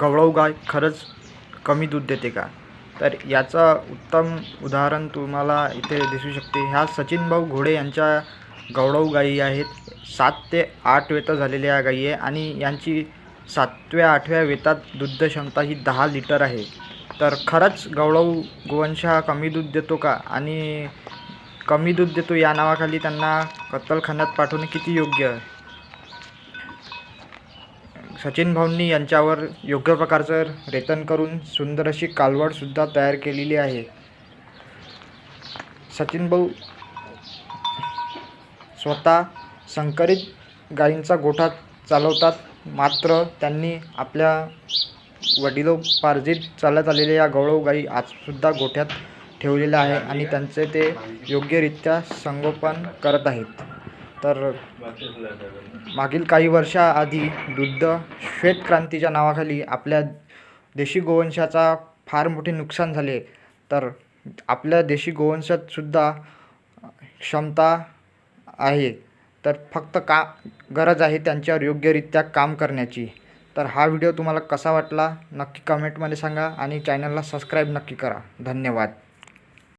गवळाऊ गाय खरंच कमी दूध देते का? तर याचं उत्तम उदाहरण तुम्हाला इथे दिसू शकते. ह्या सचिन भाऊ घोडे यांच्या गवळाऊ गायी आहेत. सात ते आठ वेतं झालेल्या गायी आहे आणि यांची सातव्या आठव्या वेतात दुग्ध क्षमता ही दहा लिटर आहे. तर खरंच गवळाऊ गोवंश हा कमी दूध देतो का? आणि कमी दूध देतो या नावाखाली त्यांना कत्तलखान्यात पाठवणे किती योग्य? आहे सचिन भाऊंनी यांच्यावर योग्य प्रकारचं रेतन करून सुंदर अशी कालवडसुद्धा तयार केलेली आहे. सचिन भाऊ स्वतः संकरित गायींचा गोठा चालवतात. मात्र त्यांनी आपल्या वडिलोपार्जित चालत आलेल्या या गवळव गायी आजसुद्धा गोठ्यात ठेवलेल्या आहे आणि त्यांचे ते योग्यरित्या संगोपन करत आहेत. तर मागील काही वर्षाआधी दुग्ध श्वेतक्रांतीच्या नावाखाली आपल्या देशी गोवंशाचा फार मोठे नुकसान झाले. तर आपल्या देशी गोवंशातसुद्धा क्षमता आहे. तर फक्त का गरज आहे त्यांच्यावर योग्यरित्या काम करण्याची. तर हा व्हिडिओ तुम्हाला कसा वाटला नक्की कमेंटमध्ये सांगा आणि चॅनलला सबस्क्राईब नक्की करा. धन्यवाद.